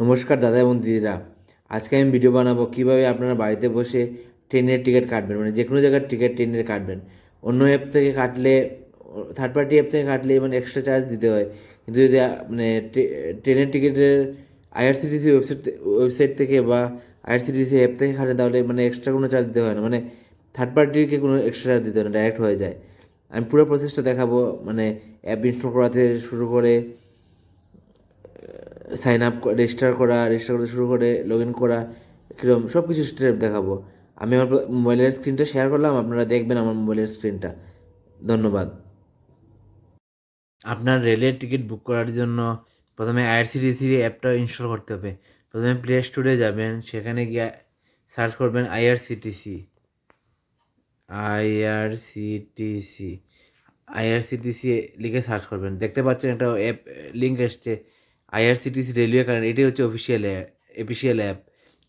নমস্কার দাদা এবং দিদিরা। আজকে আমি ভিডিও বানাবো কীভাবে আপনারা বাড়িতে বসে ট্রেনের টিকিট কাটবেন মানে যে কোনো জায়গার টিকিট ট্রেনের কাটবেন। অন্য অ্যাপ থেকে কাটলে থার্ড পার্টি অ্যাপ থেকে কাটলে মানে এক্সট্রা চার্জ দিতে হয়। কিন্তু যদি মানে ট্রেনের টিকিটের আইআরসিটিসি ওয়েবসাইট ওয়েবসাইট থেকে বা আইআরসিটিসি অ্যাপ থেকে কাটেন তাহলে মানে এক্সট্রা কোনো চার্জ দিতে হয় না। মানে থার্ড পার্টিকে কোনো এক্সট্রা চার্জ দিতে হয় না ডাইরেক্ট হয়ে যায়। আমি পুরো প্রসেসটা দেখাবো মানে অ্যাপ ইনস্টল করাতে শুরু করে সাইন আপ রেজিস্টার করা রেজিস্টার করতে শুরু করে লগ ইন করা কীরকম সব কিছু স্টেপ দেখাবো। আমি আমার মোবাইলের স্ক্রিনটা শেয়ার করলাম, আপনারা দেখবেন আমার মোবাইলের স্ক্রিনটা ধন্যবাদ। আপনার রেলের টিকিট বুক করার জন্য প্রথমে আইআরসিটিসি অ্যাপটা ইনস্টল করতে হবে। প্রথমে প্লে স্টোরে যাবেন, সেখানে গিয়ে সার্চ করবেন আইআরসিটিসি আইআরসিটিসি আইআরসিটিসি লিখে সার্চ করবেন। দেখতে পাচ্ছেন একটা অ্যাপ লিঙ্ক এসছে। আইআরসিটিসি রেলওয়ে কারেন্ট এটাই হচ্ছে অফিসিয়াল অফিসিয়াল অ্যাপ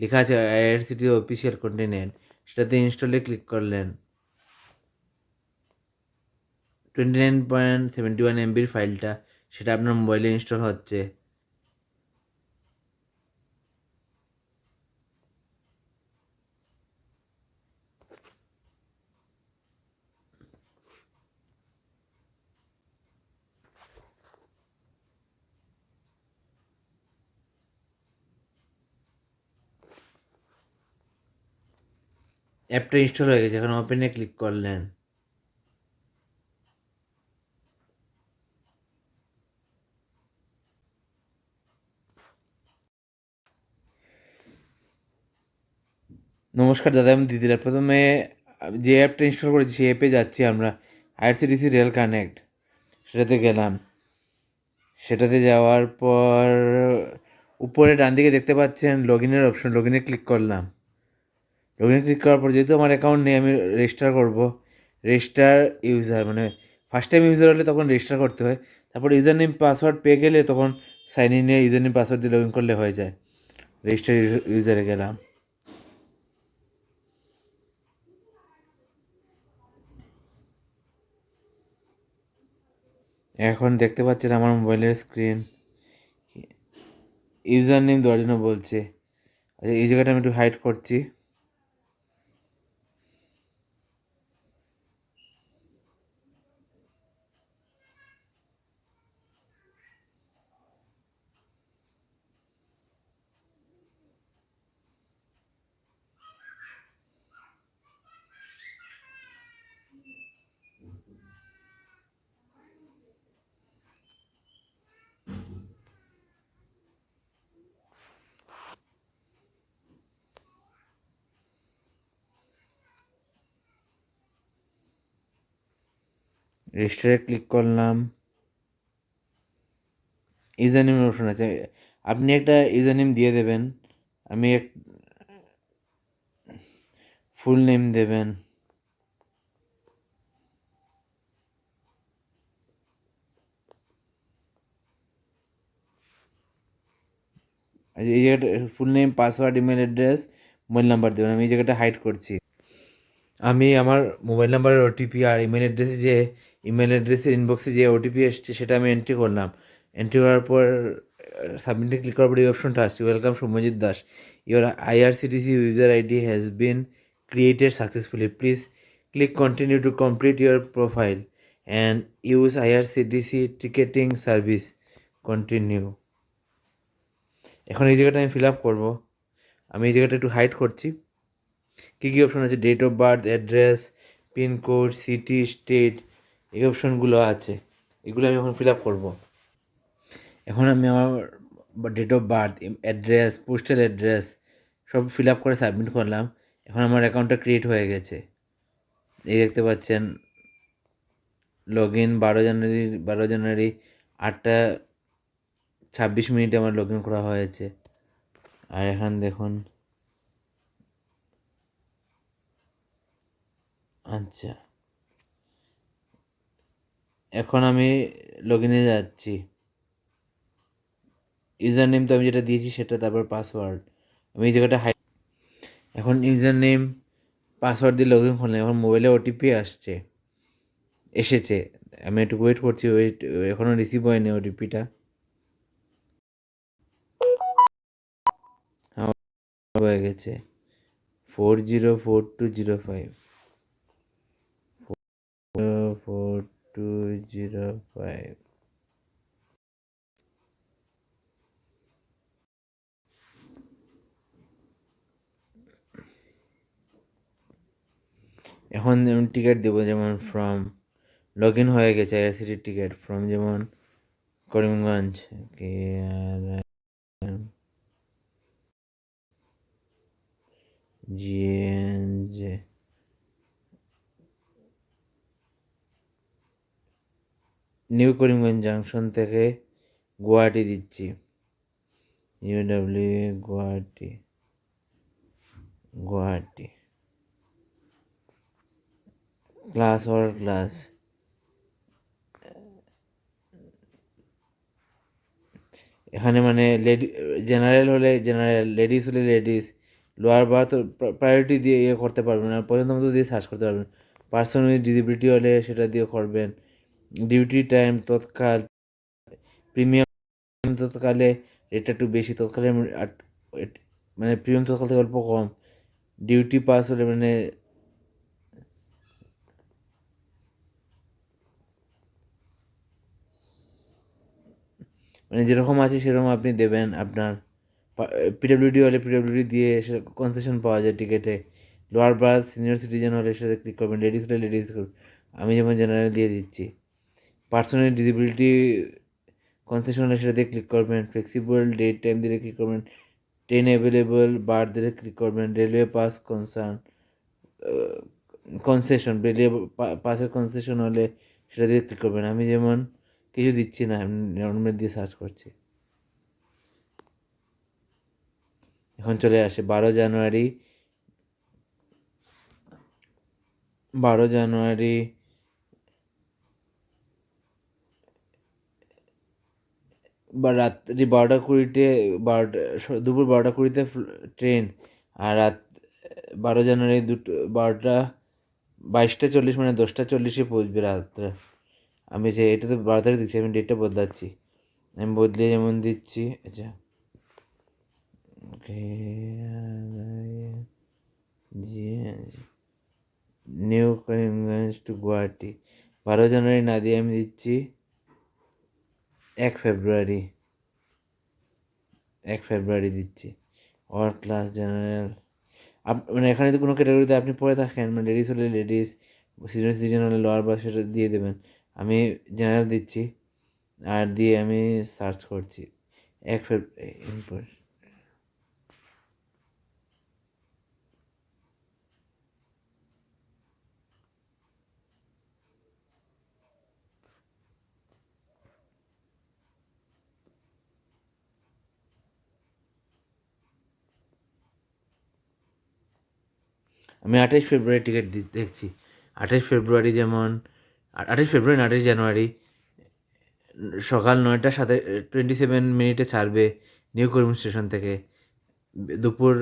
লেখা আছে আইআরসিটি অফিসিয়াল কন্টেন্ট সেটাতে ইনস্টলে ক্লিক করলেন। Twenty nine point seventy one এমবির ফাইলটা সেটা আপনার মোবাইলে ইনস্টল হচ্ছে। অ্যাপটা ইনস্টল হয়ে গেছে, এখন ওপেনে ক্লিক করলেন। নমস্কার দাদা এবং দিদিরা প্রথমে যে অ্যাপটা ইনস্টল করেছি, সেই অ্যাপে যাচ্ছি আমরা। আইআরসিটিসি রেল কানেক্ট সেটাতে গেলাম। সেটাতে যাওয়ার পর, উপরে ডান দিকে দেখতে পাচ্ছেন লগ ইনের অপশন লগ ইনে ক্লিক করলাম। লগ ক্লিক করার পর যেহেতু আমার অ্যাকাউন্ট নেই, আমি রেজিস্টার করব। রেজিস্টার ইউজার মানে ফার্স্ট টাইম ইউজার হলে তখন রেজিস্টার করতে হয়। তারপর ইউজার নেম পাসওয়ার্ড পেয়ে গেলে তখন সাইন ইনে ইউজার নেম পাসওয়ার্ড দিয়ে লগ ইন করলে হয়ে যায়। রেজিস্টার ইউজারে গেলাম। এখন দেখতে পাচ্ছেন আমার মোবাইলের স্ক্রিন ইউজার নেম দেওয়ার জন্য বলছে। আচ্ছা এই জায়গাটা আমি একটু হাইড করছি। রেজিস্টারে ক্লিক করলাম। ইউজার নেম অপশন আছে। আপনি একটা ইউজার নেম দিয়ে দেবেন। আমি এক ফুল নেম দেবেন। আচ্ছা, এই জায়গাটা full name password email address mobile number দেবেন। আমি এই জায়গাটা হাইড করছি। আমি আমার মোবাইল নাম্বারের ওটিপি আর ইমেল অ্যাড্রেসে যে ইমেল অ্যাড্রেসের ইনবক্সে যে ওটিপি এসছে, সেটা আমি এন্ট্রি করলাম। এন্ট্রি করার পর সাবমিটে ক্লিক করার পর এই অপশনটা আসছে। Welcome Soumyajit Das your IRCTC user ID has been created successfully please click continue to complete your profile and use IRCTC ticketing service continue এখন এই জায়গাটা আমি ফিল আপ করব। আমি এই জায়গাটা একটু হাইড করছি। কী কী অপশন আছে? Date of birth address pincode city state এই অপশনগুলো আছে, এগুলো আমি এখন ফিল আপ করব। এখন আমি আমার date of birth address postal address সব ফিল আপ করে সাবমিট করলাম। এখন আমার অ্যাকাউন্টটা ক্রিয়েট হয়ে গেছে। এই দেখতে পাচ্ছেন লগ ইন বারো জানুয়ারি বারো জানুয়ারি আটটা ছাব্বিশ মিনিটে আমার লগ ইন করা হয়েছে। আর এখন দেখুন আচ্ছা। এখন আমি লগ ইনে যাচ্ছি। ইউজার নেম তো আমি যেটা দিয়েছি সেটা তারপর পাসওয়ার্ড আমি এই জায়গাটা হাই এখন ইউজার নেম পাসওয়ার্ড দিয়ে লগ ইন করলাম এখন মোবাইলে ওটিপি আসছে। এসেছে। আমি একটু ওয়েট করছি ওয়েট এখনও রিসিভ হয়নি ওটিপিটা হয়ে গেছে। Four zero four two zero five four two zero five. এখন যেমন টিকিট দেবো যেমন ফ্রম লগ ইন হয়ে গেছে আইআরসিটির টিকিট ফ্রম যেমন Karimganj K R GNJ new Karimganj junction থেকে গুয়াহাটি দিচ্ছি। U W Guwahati. Guwahati. Class or class এখানে মানে লেডি জেনারেল হলে জেনারেল লেডিস হলে লেডিস লোয়ার বার্থ প্রায়োরিটি দিয়ে ইয়ে করতে পারবেন আর পর্যন্ত মতো দিয়ে সার্চ করতে পারবেন। পার্সন উইথ ডিসেবিলিটি হলে সেটা দিয়ে করবেন। ডিউটি টাইম তৎকাল প্রিমিয়াম তৎকালে রেটটা একটু বেশি, তৎকালে মানে প্রিমিয়াম তৎকাল থেকে অল্প কম। ডিউটি পাস হলে মানে মানে যেরকম আছে সেরকম আপনি দেবেন আপনার পিডব্লিউডি হলে পিডব্লিউডি দিয়ে সে কনসেশন পাওয়া যায় টিকিটে লোয়ার বার্থ সিনিয়র সিটিজেন হলে সেটা ক্লিক করবেন লেডিস হলে লেডিস করবেন। আমি যেমন জেনারেল দিয়ে দিচ্ছি। পার্সোনাল ডিসেবিলিটি কনসেশন হলে সেটা দিয়ে ক্লিক করবেন। ফ্লেক্সিবল ডেট টাইম দিলে ক্লিক করবেন। ট্রেন অ্যাভেলেবল বার দিলে ক্লিক করবেন। Railway pass concern concession railway পাসের কনসেশন হলে সেটা দিয়ে ক্লিক করবেন। আমি যেমন কিছু দিচ্ছি না নর্মাল দিয়ে সার্চ করছি। এখন চলে আসে বারো জানুয়ারি। বারো জানুয়ারি বা রাত্রি বারোটা কুড়িতে বারোটা দুপুর বারোটা কুড়িতে ট্রেন আর রাত বারো জানুয়ারি দুটো, বারোটা, বাইশটা চল্লিশ মানে দশটা চল্লিশে পৌঁছবে রাত্রে। আমি যে, এটা তো বারো তারিখ দিচ্ছি, আমি ডেটটা বদলাচ্ছি। আমি বদলে যেমন দিচ্ছি আচ্ছা। Okay, new Karimganj to Guwahati. বারো জানুয়ারি না দিয়ে আমি দিচ্ছি এক ফেব্রুয়ারি এক ফেব্রুয়ারি দিচ্ছি। অর ক্লাস জেনারেল আপ মানে এখানে যদি কোনো ক্যাটাগরিতে আপনি পড়ে থাকেন মানে লেডিস হলে লেডিস সিজন সিজন হলে লোয়ার বা সেটা দিয়ে দেবেন। আমি জেনারেল দিচ্ছি, আর দিয়ে আমি সার্চ করছি। এক ফেব্রুয়ারি আমি আঠাশ ফেব্রুয়ারি টিকিট দেখছি। আঠাশ ফেব্রুয়ারি যেমন আঠাশ ফেব্রুয়ারি আঠাশ জানুয়ারি, সকাল নয়টা সাথে টোয়েন্টি সেভেন মিনিটে ছাড়বে নিউ করিম স্টেশন থেকে। দুপুর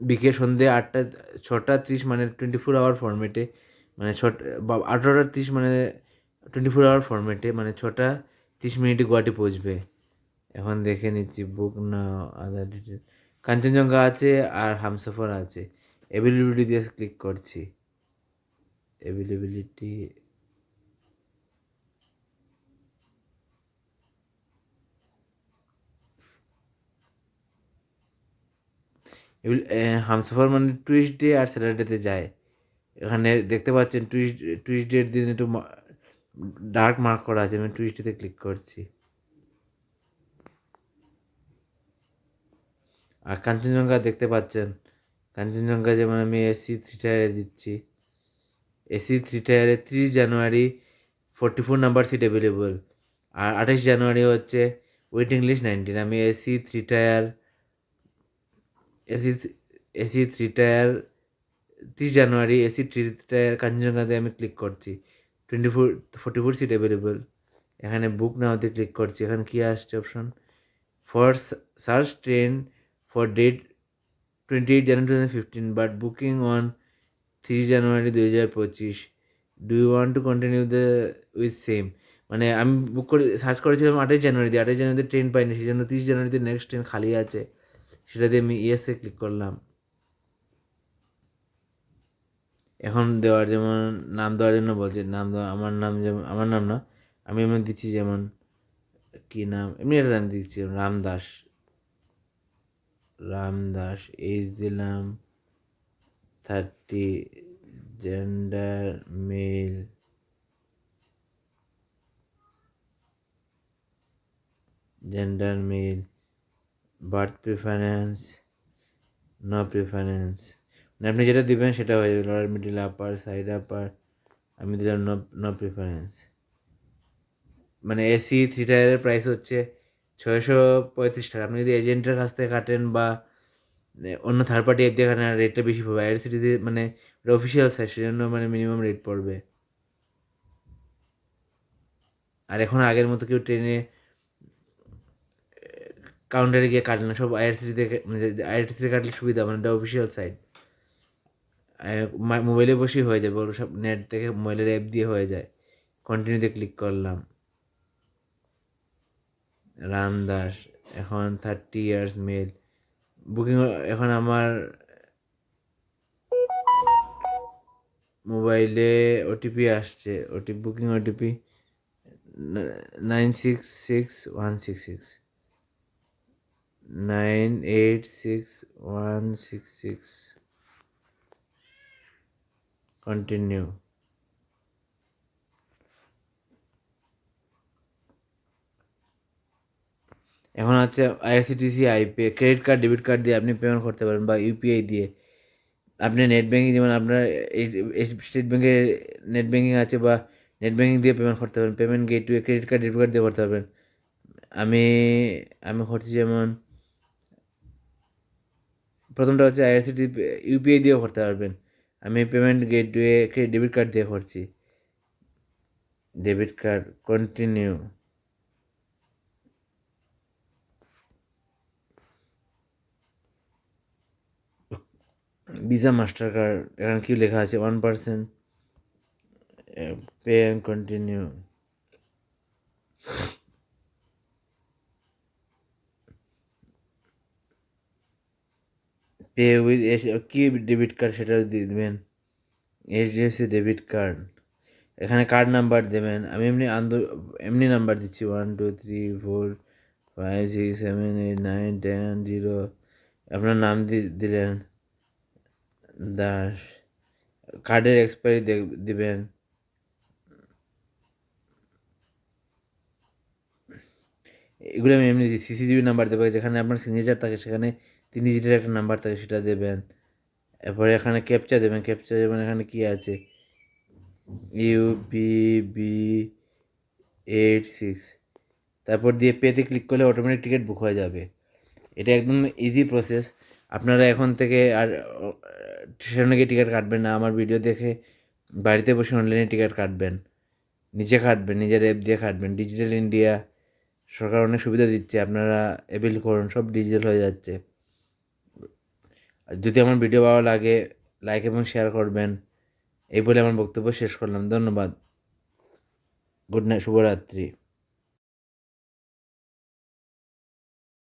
বিকেল সন্ধ্যে আটটা, ছটা ত্রিশ মানে টোয়েন্টি ফোর আওয়ার ফরম্যাটে মানে ছটা আঠারোটা ত্রিশ মানে টোয়েন্টি ফোর আওয়ার ফরম্যাটে মানে ছটা ত্রিশ মিনিটে গুয়াহাটি পৌঁছবে। এখন দেখে নিচ্ছি বুক না আদার ডিটেল কাঞ্চনজঙ্ঘা আছে আর হামসফর আছে। অ্যাভেলেবিলিটি দিয়ে ক্লিক করছি। অ্যাভেলেবিলিটি হামসফর মানে টুইস্ট ডে আর স্যাটারডেতে যায়। এখানে দেখতে পাচ্ছেন টুইস্ট টুইস্ট ডের দিন একটু ডার্ক মার্ক করা আছে। আমি টুইস্ট ডেতে ক্লিক করছি। আর কাঞ্চনজঙ্ঘা দেখতে পাচ্ছেন। কাঞ্চনজঙ্ঘা যেমন আমি এসি থ্রি টায়ারে দিচ্ছি। এসি থ্রি টায়ারে ত্রিশ জানুয়ারি forty four number seat available আর আঠাশ জানুয়ারি হচ্ছে ওয়েটিং লিস্ট নাইনটিন আমি AC three tier AC AC three tier ত্রিশ জানুয়ারি এসি থ্রি টায়ার কাঞ্চনজঙ্ঘাতে আমি ক্লিক করছি। Twenty four forty four seat available এখানে বুক নাওতে ক্লিক করছি। এখানে কী আসছে option for search train for date twenty eight January two thousand fifteen but booking on three January দুই হাজার পঁচিশ do you want to continue the with same মানে আমি বুক করে সার্চ করেছিলাম আঠাশ জানুয়ারিতে আঠাশ জানুয়ারিতে ট্রেন পাইনি সেই জন্য তিরিশ জানুয়ারিতে নেক্সট ট্রেন খালি আছে সেটা দিয়ে আমি ইয়েসে ক্লিক করলাম। এখন দেওয়ার যেমন, নাম দেওয়ার জন্য বলছে, নাম দেওয়া, আমার নাম যেমন, আমার নাম না, আমি এমন দিচ্ছি যেমন, কী নাম, এমনি একটা নাম দিচ্ছি রামদাস রামদাস এইজ দিলাম thirty gender male. Gender male. Berth preference, no preference. মানে আপনি যেটা দিবেন সেটা হয়ে যাবে। Lower middle upper side upper আমি দিলাম নো নো প্রিফারেন্স মানে এসি থ্রি টায়ারের প্রাইস হচ্ছে ছয়শো পঁয়ত্রিশ টাকা। আপনি যদি এজেন্টের কাছ থেকে কাটেন বা মানে অন্য থার্ড পার্টি অ্যাপ দিয়ে কাটেন রেটটা বেশি পড়বে। আইআর সিটিতে মানে অফিসিয়াল সাইট সেজন্য মানে মিনিমাম রেট পড়বে। আর এখন আগের মতো কেউ ট্রেনে কাউন্টারে গিয়ে কাটে না। সব আইআরসিটিতে মানে আইআরসিটিতে কাটলে সুবিধা মানে এটা অফিসিয়াল সাইট মোবাইলে বসেই হয়ে যাবে ওগুলো সব নেট থেকে মোবাইলের অ্যাপ দিয়ে হয়ে যায়। কন্টিনিউতে ক্লিক করলাম। রামদাস, এখন থার্টি ইয়ার্স মেল বুকিং এখন আমার মোবাইলে ওটিপি আসছে। OTP booking OTP nine six six one six six nine eight six one six six continue এখন হচ্ছে IRCTC iPay credit card debit card দিয়ে আপনি পেমেন্ট করতে পারেন বা ইউপিআই দিয়ে। আপনি নেট ব্যাঙ্কিং যেমন আপনার স্টেট ব্যাঙ্কের নেট ব্যাঙ্কিং আছে বা নেট ব্যাঙ্কিং দিয়ে পেমেন্ট করতে পারেন payment gateway credit card debit card দিয়ে করতে পারবেন। আমি আমি করছি যেমন, প্রথমটা হচ্ছে আইআরসিটি ইউপিআই দিয়েও করতে পারবেন। আমি পেমেন্ট গেটওয়ে ডেবিট কার্ড দিয়ে করছি। Debit card continue Visa master card এখানে কি লেখা আছে? One percent pay and continue pay with S কি ডেবিট কার্ড সেটা দেবেন? এইচডিএফসি ডেবিট কার্ড এখানে কার্ড নাম্বার দেবেন। আমি এমনি আন্দ, এমনি নাম্বার দিচ্ছি। One two three four five six seven eight nine ten zero আপনার নাম দিলেন। দাস কার্ডের এক্সপায়ারি দিবেন। এগুলো আমি এমনি দিই সিসিটিভি নাম্বার দেবো, যেখানে আপনার সিগনেচার থাকে, সেখানে তিন ডিজিটের একটা নাম্বার থাকে, সেটা দেবেন। এরপরে এখানে ক্যাপচা দেবেন ক্যাপচা দেবেন, এখানে কী আছে? ইউপিবি এইট সিক্স তারপর দিয়ে পেতে ক্লিক করলে অটোমেটিক টিকিট বুক হয়ে যাবে। এটা একদম ইজি প্রসেস আপনারা এখন থেকে আর স্টেশনে গিয়ে টিকিট কাটবেন না, আমার ভিডিও দেখে বাড়িতে বসে অনলাইনে টিকিট কাটবেন। নিজে কাটবেন, নিজের অ্যাপ দিয়ে কাটবেন। ডিজিটাল ইন্ডিয়া সরকার অনেক সুবিধা দিচ্ছে, আপনারা অ্যাপেল করুন, সব ডিজিটাল হয়ে যাচ্ছে। যদি আমার ভিডিও ভালো লাগে লাইক এবং শেয়ার করবেন। এই বলে আমার বক্তব্য শেষ করলাম, ধন্যবাদ। গুড নাইট শুভরাত্রি।